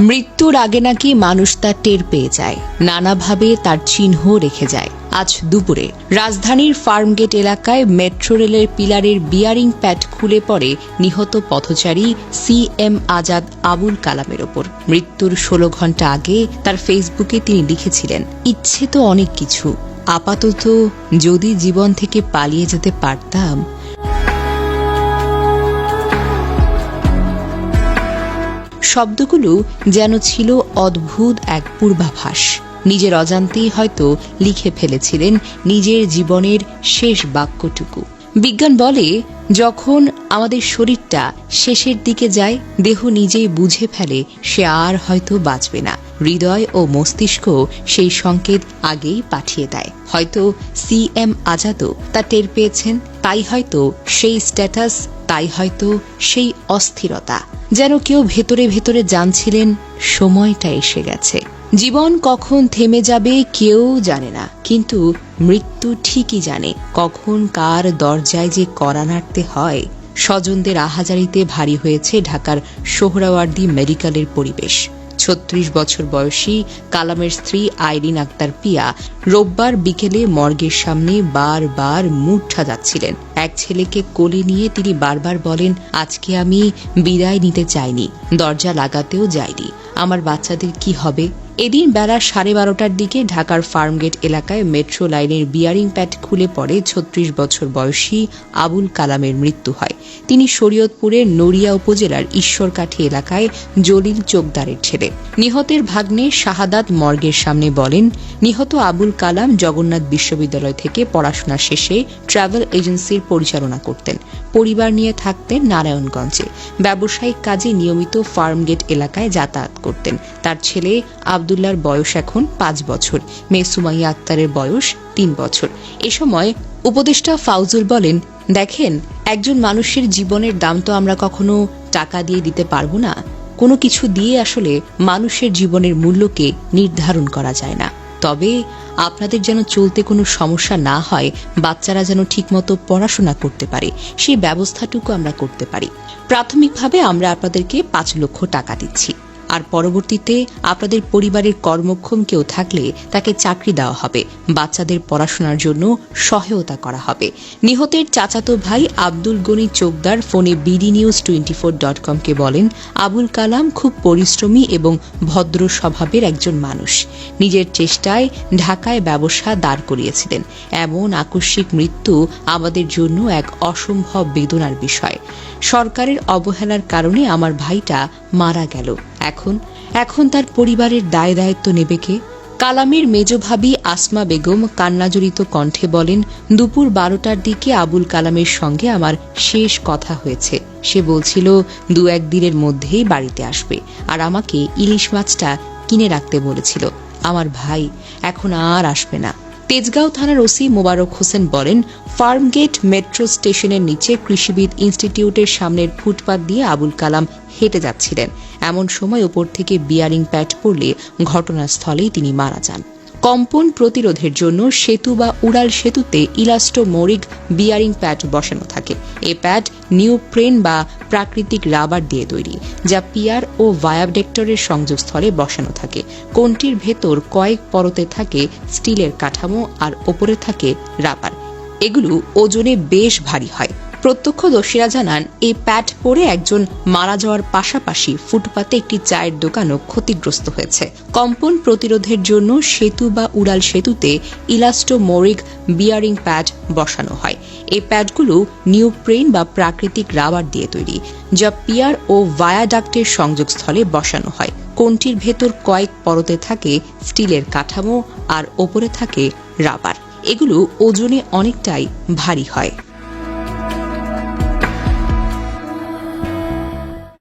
মৃত্যুর আগে নাকি মানুষ তার টের পেয়ে যায়। নানাভাবে তার চিহ্ন রেখে যায়। আজ দুপুরে রাজধানীর ফার্মগেট এলাকায় মেট্রো রেলের পিলারের বিয়ারিং প্যাড খুলে পড়ে নিহত পথচারী সি এম আজাদ আবুল কালামের ওপর। মৃত্যুর ষোলো ঘণ্টা আগে তার ফেসবুকে তিনি লিখেছিলেন, ইচ্ছে তো অনেক কিছু। আপাতত যদি জীবন থেকে পালিয়ে যেতে পারতাম শব্দগুলো যেন ছিল অদ্ভুত এক পূর্বাভাস। নিজের অজান্তেই হয়তো লিখে ফেলেছিলেন নিজের জীবনের শেষ বাক্যটুকু। বিজ্ঞান বলে, যখন আমাদের শরীরটা শেষের দিকে যায়, দেহ নিজেই বুঝে ফেলে, সে আর হয়তো বাঁচবে না। হৃদয় ও মস্তিষ্ক সেই সংকেত আগেই পাঠিয়ে দেয়। হয়তো সি এম আজাদও তা টের পেয়েছেন, তাই হয়তো সেই স্ট্যাটাস তাই হয়তো সেই অস্থিরতা। যেন কেউ ভেতরে ভেতরে জানছিলেন, সময়টা এসে গেছে। জীবন কখন থেমে যাবে কেউ জানে না, কিন্তু মৃত্যু ঠিকই জানে কখন কার দরজায় যে করা নাড়তে হয়। স্বজনদের আহাজারিতে ভারী হয়েছে ঢাকার সোহরাওয়ার্দী মেডিকেলের পরিবেশ। ছত্রিশ বছর বয়সী কালামের স্ত্রী আইরিন আক্তার পিয়া রোববার বিকেলে মর্গের সামনে বারবার মূর্ছা যাচ্ছিলেন। এক ছেলেকে কোলে নিয়ে তিনি বারবার বলেন, আজকে আমি বিদায় নিতে চাইনি, দরজা লাগাতেও যাইনি। আমার বাচ্চাদের কি হবে? এদিন বেলা সাড়ে বারোটার দিকে ঢাকার ফার্মগেট এলাকায় মেট্রো লাইনের বিয়ারিং প্যাড খুলে পড়ে ছত্রিশ বছর বয়সী আবুল কালামের মৃত্যু হয়। তিনি শরীয়তপুরের নড়িয়া উপজেলার ঈশ্বরকাঠি এলাকায় জলিল চোকদারের ছেলে। নিহতের ভাগ্নে শাহাদাত মর্গের সামনে বলেন, নিহত আবুল কালাম জগন্নাথ বিশ্ববিদ্যালয় থেকে পড়াশোনা শেষে ট্রাভেল এজেন্সির পরিচালনা করতেন। পরিবার নিয়ে থাকতেন নারায়ণগঞ্জে। ব্যবসায়িক কাজে নিয়মিত ফার্মগেট এলাকায় যাতায়াত করতেন। তার ছেলে আবদুল্লার বয়স এখন পাঁচ বছর। মেয়ে সুমাইয়া আক্তারের বয়স তিন বছর। এ সময় উপদেষ্টা ফাউজুল বলেন, দেখেন, একজন মানুষের জীবনের দাম তো আমরা কখনো টাকা দিয়ে দিতে পারব না। কোনো কিছু দিয়ে আসলে মানুষের জীবনের মূল্যকে নির্ধারণ করা যায় না। তবে আপনাদের যেন চলতে কোনো সমস্যা না হয়, বাচ্চারা যেন ঠিকমতো পড়াশোনা করতে পারে, সেই ব্যবস্থাটুকু আমরা করতে পারি। প্রাথমিকভাবে আমরা আপনাদেরকে পাঁচ লক্ষ টাকা দিচ্ছি। আর পরবর্তীতে আপনাদের পরিবারের কর্মক্ষম কেউ থাকলে তাকে চাকরি দেওয়া হবে। বাচ্চাদের পড়াশোনার জন্য সহায়তা করা হবে। নিহতের চাচাতো ভাই আব্দুল গনি চোকদার ফোনে BD news twenty four dot কমকে বলেন, আবুল কালাম খুব পরিশ্রমী এবং ভদ্র স্বভাবের একজন মানুষ। নিজের চেষ্টায় ঢাকায় ব্যবসা দাঁড় করিয়েছিলেন। এমন আকস্মিক মৃত্যু আমাদের জন্য এক অসম্ভব বেদনার বিষয়। সরকারের অবহেলার কারণে আমার ভাইটা মারা গেল। এখন এখন তার পরিবারের দায় দায়িত্ব নেবে কে? কালামের মেজ ভাবি আসমা বেগম কান্নাজড়িত কণ্ঠে বলেন, দুপুর বারোটার দিকে আবুল কালামের সঙ্গে আমার শেষ কথা হয়েছে। সে বলছিল, দু একদিনের মধ্যেই বাড়িতে আসবে। আর আমাকে ইলিশ মাছটা কিনে রাখতে বলেছিল। আমার ভাই এখন আর আসবে না। তেজগাঁও থানার ওসি মোবারক হোসেন বলেন, ফার্মগেট মেট্রো স্টেশনের নিচে কৃষিবিদ ইনস্টিটিউটের সামনের ফুটপাত দিয়ে আবুল কালাম হেঁটে যাচ্ছিলেন। এমন সময় ওপর থেকে বিয়ারিং প্যাড পড়লে ঘটনাস্থলেই তিনি মারা যান। কম্পন প্রতিরোধের জন্য সেতু বা উড়াল সেতুতে ইলাস্টো মরিক বিয়ারিং প্যাড বসানো থাকে। এ প্যাড নিউপ্রেন বা প্রাকৃতিক রাবার দিয়ে তৈরি, যা পিয়ার ও ভায়াবডেক্টরের সংযোগস্থলে বসানো থাকে। কোনটির ভেতর কয়েক পরতে থাকে স্টিলের কাঠামো আর ওপরে থাকে রাবার। এগুলো ওজনে বেশ ভারী হয়। প্রত্যক্ষদর্শীরা জানান, এই প্যাড পরে একজন মারা যাওয়ার পাশাপাশি ফুটপাতে একটি চায়ের দোকানও ক্ষতিগ্রস্ত হয়েছে। কম্পন প্রতিরোধের জন্য সেতু বা উড়াল সেতুতে ইলাস্টোমোরিক বিয়ারিং প্যাড বসানো হয়। এই প্যাডগুলো নিউপ্রেন বা প্রাকৃতিক রাবার দিয়ে তৈরি, যা পিয়ার ও ভায়াডাক্টের সংযোগস্থলে বসানো হয়। কোনটির ভেতর কয়েক পরতে থাকে স্টিলের কাঠামো আর ওপরে থাকে রাবার। এগুলো ওজনে অনেকটাই ভারী হয়।